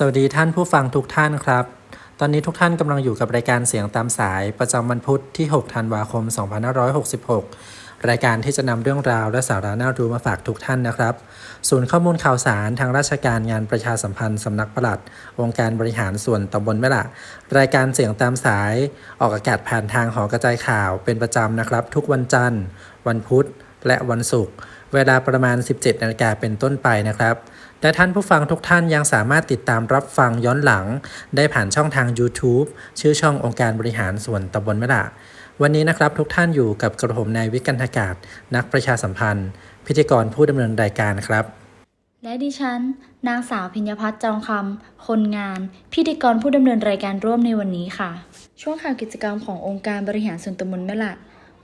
สวัสดีท่านผู้ฟังทุกท่านครับ ตอนนี้ทุกท่านกำลังอยู่กับรายการเสียงตามสายประจำวันพุธที่ 6 ธันวาคม 2566 รายการที่จะนำเรื่องราวและสาระน่ารู้มาฝากทุกท่านนะครับ ศูนย์ข้อมูลข่าวสารทางราชการงานประชาสัมพันธ์สำนักปลัด องค์การบริหารส่วนตำบลแม่ละ รายการเสียงตามสาย ออกอากาศผ่านทางหอกระจายข่าวเป็นประจำนะครับ ทุกวันจันทร์ วันพุธ และวันศุกร์ เวลาประมาณ 17นาฬิกาเป็นต้นไปนะครับ และท่านผู้ฟังทุกท่านยังสามารถติดตามรับฟังย้อนหลัง ได้ผ่านช่องทาง YouTube ชื่อช่ององค์การบริหารส่วนตำบลมะละวันนี้นะครับทุกท่านอยู่กับกระผมนายวิกันทกาศ นักประชาสัมพันธ์ พิธีกรผู้ดำเนินรายการครับ และดิฉัน นางสาวพิญญพัฒน์จองคำคนงาน พิธีกรผู้ดำเนินรายการร่วมในวันนี้ค่ะ ช่วงข่าวกิจกรรมขององค์การบริหารส่วนตำบลแม่ละ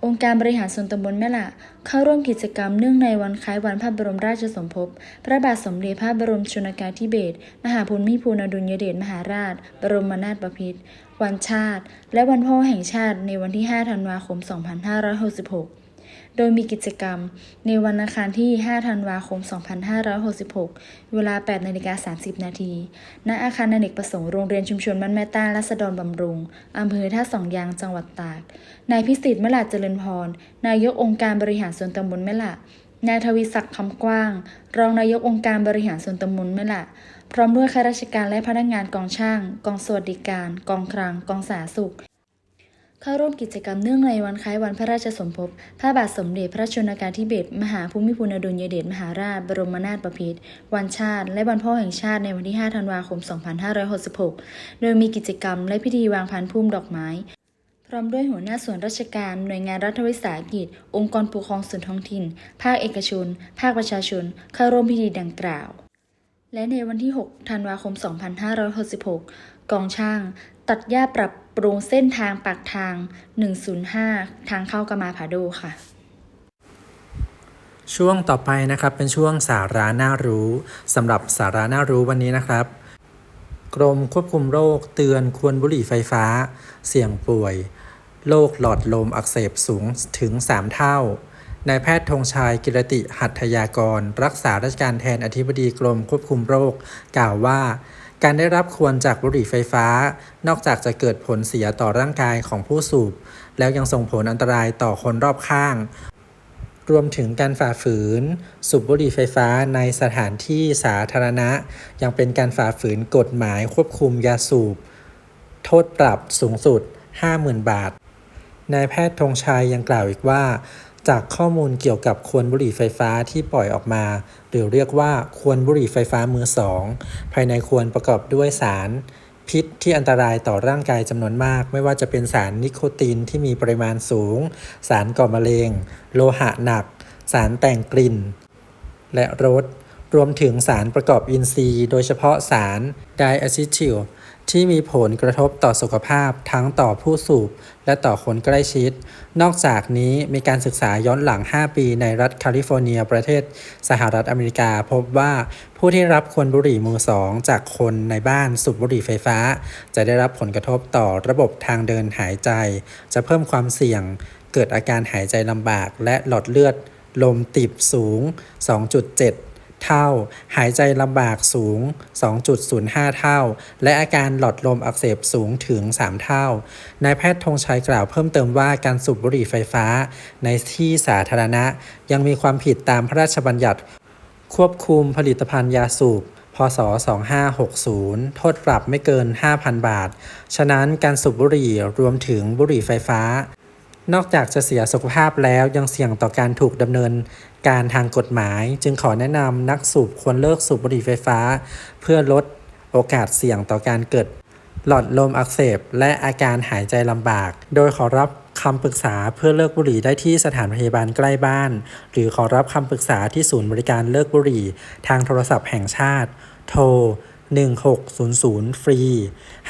องค์การบริหารส่วนตำบลแม่ละเข้าร่วมกิจกรรมเนื่องในวันคล้ายวันพระบรมราชสมภพ พระบาทสมเด็จพระบรมชนกาธิเบศร มหาภูมิพลอดุลยเดชมหาราช บรมนาถบพิตรวันชาติ และวันพ่อแห่งชาติในวันที่ 5 ธันวาคม 2566 โดยมีกิจกรรม ในวันอังคารที่ 5 ธันวาคม 2566 เวลา 8นาฬิกา30 นาที ณ อาคารอเนกประสงค์โรงเรียนชุมชนบ้านแม่ต้ารัศดรบำรุง อำเภอท่าสองยาง จังหวัดตาก นายพิสิทธิ์มลาดเจริญพร นายกองค์การบริหารส่วนตำบลแม่ละนายทวีศักดิ์คำกว้าง รองนายกองค์การบริหารส่วนตำบลแม่ละพร้อมด้วยข้าราชการและพนักงานกองช่าง กองสวัสดิการ กองคลัง กองสาธารณสุข เข้าร่วมกิจกรรมเนื่องในวันคล้ายวันพระราชสมภพ พระบาทสมเด็จพระชนกาธิเบศรมหาภูมิพลอดุลยเดชมหาราช บรมนาถบพิตรวันชาติ และวันพ่อแห่งชาติในวันที่ 5 ธันวาคม 2566 โดยมีกิจกรรมและพิธีวางพันธุ์พุ่มดอกไม้พร้อมด้วยหัวหน้าส่วนราชการ หน่วยงานรัฐวิสาหกิจ องค์กรปกครองส่วนท้องถิ่น ภาคเอกชน ภาคประชาชน เข้าร่วมพิธีดังกล่าว และในวันที่ 6 ธันวาคม 2566 กองช่าง ตัดหญ้าปรับ ปรุงเส้นทางปากทาง 105 ทางเข้ากามาผาโดค่ะ ช่วงต่อไปนะครับเป็นช่วงสาระน่ารู้สำหรับสาระน่ารู้วันนี้นะครับ กรมควบคุมโรคเตือนควรบุหรี่ไฟฟ้า เสี่ยงป่วยโรคหลอดลมอักเสบสูงถึง 3 เท่านายแพทย์ธงชัยกิรติหัตถยากร รักษาราชการแทนอธิบดีกรมควบคุมโรค กล่าวว่า การได้รับควรจากบุหรี่ไฟฟ้า นอกจากจะเกิดผลเสียต่อร่างกายของผู้สูบ แล้วยังส่งผลอันตรายต่อคนรอบข้าง รวมถึงการฝ่าฝืน สูบบุหรี่ไฟฟ้าในสถานที่สาธารณะ ยังเป็นการฝ่าฝืนกฎหมายควบคุมยาสูบ โทษปรับสูงสุด 50,000 บาทนายแพทย์ธงชัยยังกล่าวอีกว่า จากข้อมูลเกี่ยวกับควนบุหรี่ไฟฟ้าที่ปล่อยออกมา หรือเรียกว่าควนบุหรี่ไฟฟ้ามือสองภายในควนประกอบด้วยสาร พิษที่อันตรายต่อร่างกายจำนวนมาก ไม่ว่าจะเป็นสารนิโคตินที่มีปริมาณสูง สารก่อมะเร็ง โลหะหนัก สารแต่งกลิ่น และรสรวมถึงสารประกอบอินทรีย์ โดยเฉพาะสารไดอะซิทิล ที่มีผลกระทบต่อสุขภาพทั้งต่อผู้สูบและต่อคนใกล้ชิด นอกจากนี้มีการศึกษาย้อนหลัง 5 ปีในรัฐแคลิฟอร์เนียประเทศสหรัฐอเมริกา พบว่าผู้ที่รับควนบุหรี่มือสองจากคนในบ้านสูบบุหรี่ไฟฟ้า จะได้รับผลกระทบต่อระบบทางเดินหายใจ จะเพิ่มความเสี่ยง เกิดอาการหายใจลำบากและหลอดเลือดลมติบสูง 2.7 เท่า หายใจลำบากสูง 2.05 เท่า และอาการหลอดลมอักเสบสูงถึง 3 เท่า นายแพทย์ธงชัยกล่าวเพิ่มเติมว่าการสูบบุหรี่ไฟฟ้า ในที่สาธารณะ ยังมีความผิดตามพระราชบัญญัติ ควบคุมผลิตภัณฑ์ยาสูบพศ 2560 โทษปรับไม่เกิน 5,000 บาท ฉะนั้นการสูบบุหรี่รวมถึงบุหรี่ไฟฟ้า นอกจากจะเสียสุขภาพแล้วยังเสี่ยงต่อการถูกดำเนินการทางกฎหมาย จึงขอแนะนำนักสูบควรเลิกสูบบุหรี่ไฟฟ้า เพื่อลดโอกาสเสี่ยงต่อการเกิด หลอดลมอักเสบ และอาการหายใจลำบาก โดยขอรับคำปรึกษาเพื่อเลิกบุหรี่ได้ที่สถานพยาบาลใกล้บ้าน หรือขอรับคำปรึกษาที่ศูนย์บริการเลิกบุหรี่ ทางโทรศัพท์แห่งชาติ โทร 1600 ฟรี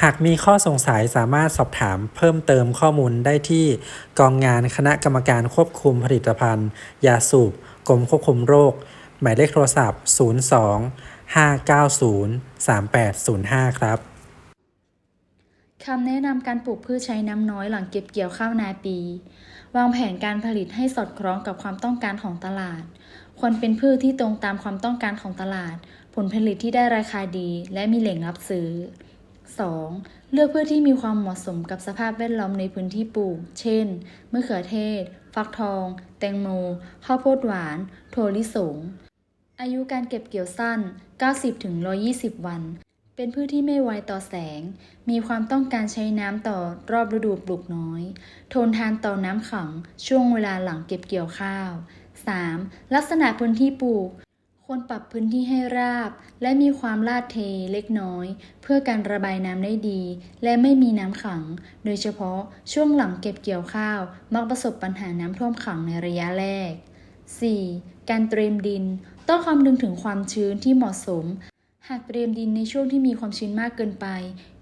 หากมีข้อสงสัยสามารถสอบถามเพิ่มเติมข้อมูลได้ที่กองงานคณะกรรมการควบคุมผลิตภัณฑ์ ยาสูบกรมควบคุมโรค หมายเลขโทรศัพท์ 02 590 3805 ครับคำแนะนำการปลูกพืชใช้น้ำน้อยหลังเก็บเกี่ยวข้าวนาปี วางแผนการผลิตให้สอดคล้องกับความต้องการของตลาด ควรเป็นพืชที่ตรงตามความต้องการของตลาด ผลผลิตที่ได้ราคาดีและมีแหล่งรับซื้อ 2. เลือกพืชที่มีความเหมาะสมกับสภาพแวดล้อมในพื้นที่ปลูก เช่น มะเขือเทศ ฟักทอง แตงโม ข้าวโพดหวาน ถั่วลิสง อายุการเก็บเกี่ยวสั้น 90-120 วัน เป็นพืชที่ไม่ไวต่อแสง มีความต้องการใช้น้ำต่อรอบฤดูปลูกน้อย ทนทานต่อน้ำขังช่วงเวลาหลังเก็บเกี่ยวข้าว 3. ลักษณะพื้นที่ปลูก ควรปรับพื้นที่ให้ราบ และมีความลาดเทเล็กน้อย เพื่อการระบายน้ำได้ดี และไม่มีน้ำขัง โดยเฉพาะช่วงหลังเก็บเกี่ยวข้าว มักประสบปัญหาน้ำท่วมขังในระยะแรก 4. การเตรียมดิน ต้องคำนึงถึงความชื้นที่เหมาะสม หากเตรียมดินในช่วงที่มีความชื้นมากเกินไป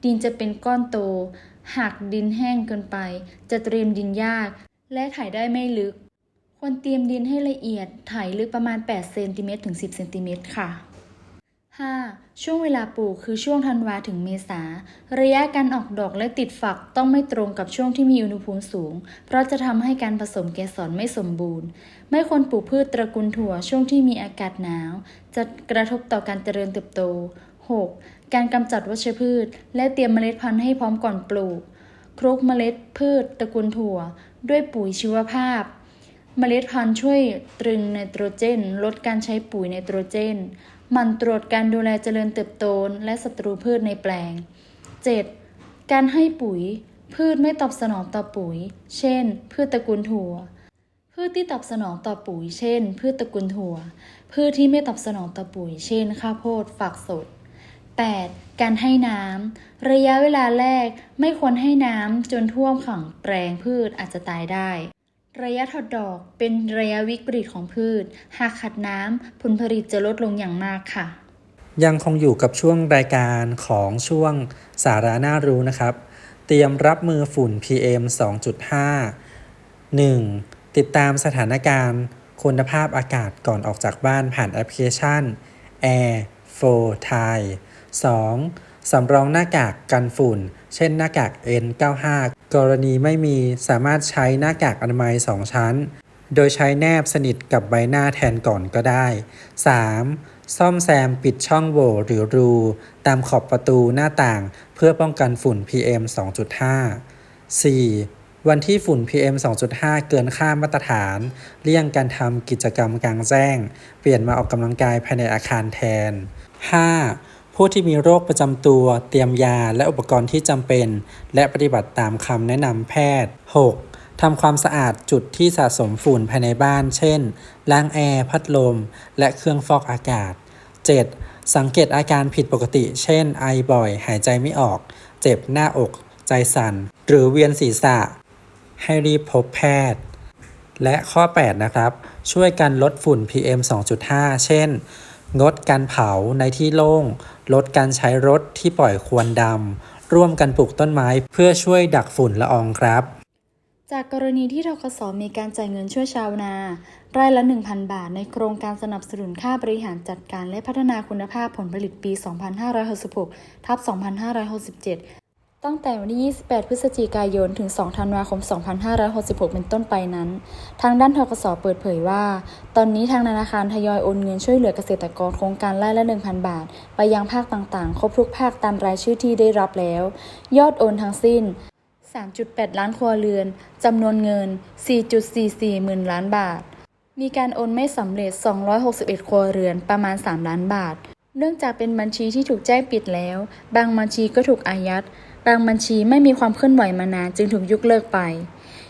ดินจะเป็นก้อนโต หากดินแห้งเกินไป จะเตรียมดินยาก และไถได้ไม่ลึก ควรเตรียมดินให้ละเอียด ไถลึกประมาณ 8 เซนติเมตรถึง 10 เซนติเมตรค่ะ 5. ช่วงเวลาปลูกคือช่วงธันวาถึงเมษา ระยะการออกดอกและติดฝักต้องไม่ตรงกับช่วงที่มีอุณหภูมิสูง เพราะจะทำให้การผสมเกสรไม่สมบูรณ์ ไม่ควรปลูกพืชตระกูลถั่วช่วงที่มีอากาศหนาว จะกระทบต่อการเจริญเติบโต 6. การกำจัดวัชพืช และเตรียมเมล็ดพันธุ์ให้พร้อมก่อนปลูกคลุกเมล็ดพืชตระกูลถั่ว ด้วยปุ๋ยชีวภาพ เมล็ดพันธุ์ช่วยตรึงไนโตรเจน ลดการใช้ปุ๋ยไนโตรเจน มันตรวจการดูแลเจริญเติบโตและศัตรูพืชในแปลง 7. การให้ปุ๋ย พืชไม่ตอบสนองต่อปุ๋ย เช่น พืชตระกูลถั่ว พืชที่ตอบสนองต่อปุ๋ย เช่น พืชตระกูลถั่ว พืชที่ไม่ตอบสนองต่อปุ๋ย เช่น ข้าวโพด ฝักสด 8. การให้น้ำ ระยะเวลาแรกไม่ควรให้น้ำจนท่วมขังแปลงพืชอาจจะตายได้ ระยะถอดดอกเป็นระยะวิกฤตของพืช หากขาดน้ำผลผลิตจะลดลงอย่างมากค่ะ ยังคงอยู่กับช่วงรายการของช่วงสาระน่ารู้นะครับ เตรียมรับมือฝุ่น PM 2.5 1. ติดตามสถานการณ์ คุณภาพอากาศก่อนออกจากบ้านผ่านแอปพลิเคชัน Air for Thai 2. สำรองหน้ากากกันฝุ่น เช่นหน้ากาก N95 กรณีไม่มีสามารถใช้หน้ากากอนามัย 2 ชั้น โดยใช้แนบสนิทกับใบหน้าแทนก่อนก็ได้ 3. ซ่อมแซมปิดช่องโหว่หรือรู ตามขอบประตูหน้าต่าง เพื่อป้องกันฝุ่น PM 2.5 4. วันที่ฝุ่น PM 2.5 เกินค่ามาตรฐาน เลี่ยงการทำกิจกรรมกลางแจ้ง เปลี่ยนมาออกกำลังกายภายในอาคารแทน 5. ผู้ที่มีโรคประจำตัวเตรียมยาและอุปกรณ์ที่จำเป็น และปฏิบัติตามคำแนะนำแพทย์ 6. ทำความสะอาดจุดที่สะสมฝุ่นภายในบ้าน เช่น ล้างแอร์ พัดลม และเครื่องฟอกอากาศ 7. สังเกตอาการผิดปกติ เช่น ไอบ่อย หายใจไม่ออก เจ็บหน้าอก ใจสั่น หรือเวียนศีรษะ ให้รีบพบแพทย์ และข้อ 8 นะครับ ช่วยกันลดฝุ่น PM 2.5 เช่น งดการเผาในที่โล่ง ลดการใช้รถที่ปล่อยควันดำ ร่วมกันปลูกต้นไม้เพื่อช่วยดักฝุ่นละอองครับ จากกรณีที่ทกสมีการจ่ายเงินช่วยชาวนา ไร่ละ 1,000 บาทในโครงการสนับสนุนค่าบริหารจัดการและพัฒนาคุณภาพผลผลิตปี 2566ทับ2567 ตั้งแต่วันที่ 28 พฤศจิกายน ถึง 2 ธันวาคม 2566 เป็นต้นไปนั้น ทางด้านทกสเปิดเผยว่า ตอนนี้ทางธนาคารทยอยโอนเงินช่วยเหลือเกษตรกรโครงการไร่ละ 1,000 บาท ไปยังภาคต่างๆ ครบทุกภาคตามรายชื่อที่ได้รับแล้ว ยอดโอนทั้งสิ้น 3.8 ล้านครัวเรือน จำนวนเงิน 4.44 หมื่นล้านบาท มีการโอนไม่สำเร็จ 261 ครัวเรือน ประมาณ 3 ล้านบาท เนื่องจากเป็นบัญชีที่ถูกแจ้งปิดแล้ว บางบัญชีก็ถูกอายัด บางบัญชีไม่มีความเคลื่อนไหวมานานจึงถูกยกเลิกไป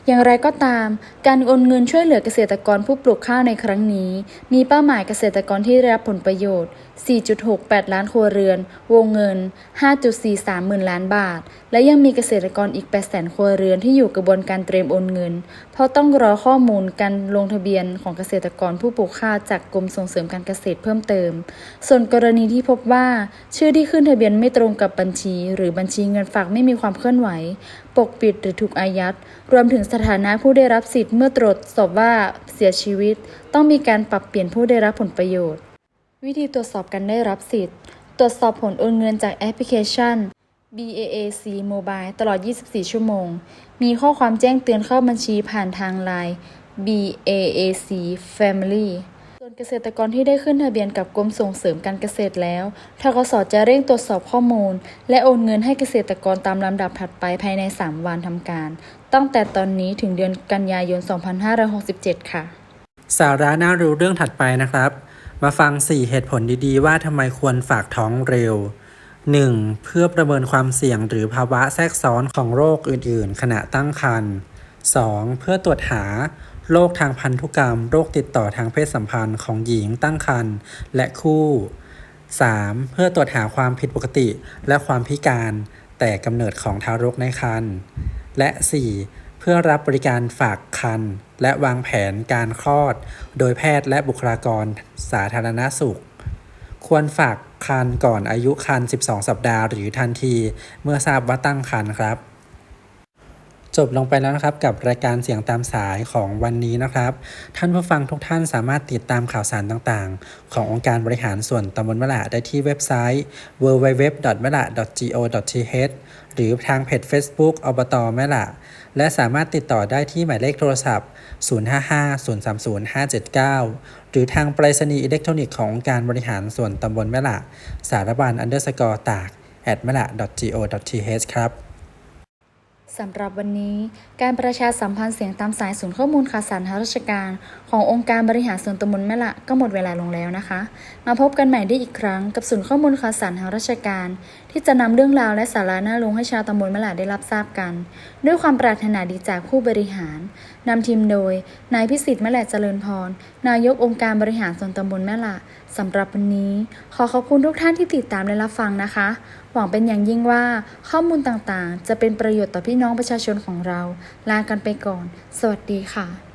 อย่างไรก็ตาม การโอนเงินช่วยเหลือเกษตรกรผู้ปลูกข้าวในครั้งนี้ มีเป้าหมายเกษตรกรที่ได้รับผลประโยชน์4.68 ล้านครัวเรือน วงเงิน 5.43หมื่นล้านบาท และยังมีเกษตรกรอีก800,000ครัวเรือนที่อยู่กระบวนการเตรียมโอนเงิน เพราะต้องรอข้อมูลการลงทะเบียนของเกษตรกรผู้ปลูกข้าวจากกรมส่งเสริมการเกษตรเพิ่มเติม ส่วนกรณีที่พบว่า ชื่อที่ขึ้นทะเบียนไม่ตรงกับบัญชี หรือบัญชีเงินฝากไม่มีความเคลื่อนไหว ปกปิดหรือถูกอายัด รวมถึงสถานะผู้ได้รับสิทธิ์เมื่อตรวจสอบว่าเสียชีวิต ต้องมีการปรับเปลี่ยนผู้ได้รับผลประโยชน์ วิธีตรวจสอบการได้รับสิทธิ์ ตรวจสอบผลโอนเงินจากแอปพลิเคชัน BAAC Mobile ตลอด 24 ชั่วโมง มีข้อความแจ้งเตือนเข้าบัญชีผ่านทาง Line BAAC Family ส่วนวนเกษตรกรที่ได้ขึ้นทะเบียนกับกรมส่งเสริมการเกษตรแล้ว ทกสจะเร่งตรวจสอบข้อมูล และโอนเงินให้เกษตรกรตามลำดับถัดไปภายใน 3 วันทำการ ตั้งแต่ตอนนี้ถึงเดือนกันยายน 2567 ค่ะ สาระน่ารู้เรื่องถัดไปนะครับ มาฟัง 4 เหตุผลดีๆ ว่าทำไมควรฝากท้องเร็ว 1. เพื่อประเมินความเสี่ยงหรือภาวะแทรกซ้อนของโรคอื่นๆ ขณะตั้งครรภ์ 2. เพื่อตรวจหาโรคทางพันธุกรรม โรคติดต่อทางเพศสัมพันธ์ของหญิงตั้งครรภ์และคู่ 3. เพื่อตรวจหาความผิดปกติและความพิการ แต่กำเนิดของทารกในครรภ์และ 4. เพื่อรับบริการฝากคัน และวางแผนการคลอด โดยแพทย์และบุคลากรสาธารณสุข ควรฝากคันก่อนอายุคัน 12 สัปดาห์หรือทันที เมื่อทราบว่าตั้งคันครับ จบลงไปแล้วนะครับกับรายการเสียงตามสายของวันนี้นะครับ ท่านผู้ฟังทุกท่านสามารถติดตามข่าวสารต่างๆ ขององค์การบริหารส่วนตำบลมะละได้ที่เว็บไซต์ www.mela.go.th หรือทางเพจ Facebook อบตแม่ละและสามารถติดต่อได้ที่หมายเลขโทรศัพท์ 055-030-579 หรือทางไปรษณีย์อิเล็กทรอนิกส์ขององค์การบริหารส่วนตำบลแม่ละสารบัญ underscore ตาก at mela go.th ครับ สำหรับวันนี้ การประชาสัมพันธ์เสียงตามสายศูนย์ข้อมูลข่าวสารทางราชการ ขององค์การบริหารส่วนตำบลแม่ละก็หมดเวลาลงแล้วนะคะ มาพบกันใหม่ได้อีกครั้งกับศูนย์ข้อมูลข่าวสารทางราชการ ที่จะนำเรื่องราวและสาระน่ารู้ให้ชาวตำบลแม่ละได้รับทราบกัน ด้วยความปรารถนาดีจากผู้บริหารนำทีมโดย นายพิสิทธิ์แม่ละเจริญพรนายกองค์การบริหารส่วนตำบลแม่ละ สำหรับวันนี้ ขอขอบคุณทุกท่านที่ติดตามและรับฟังนะคะ หวังเป็นอย่างยิ่งว่าข้อมูลต่างๆ จะเป็นประโยชน์ต่อพี่น้องประชาชนของเรา ลากันไปก่อน สวัสดีค่ะ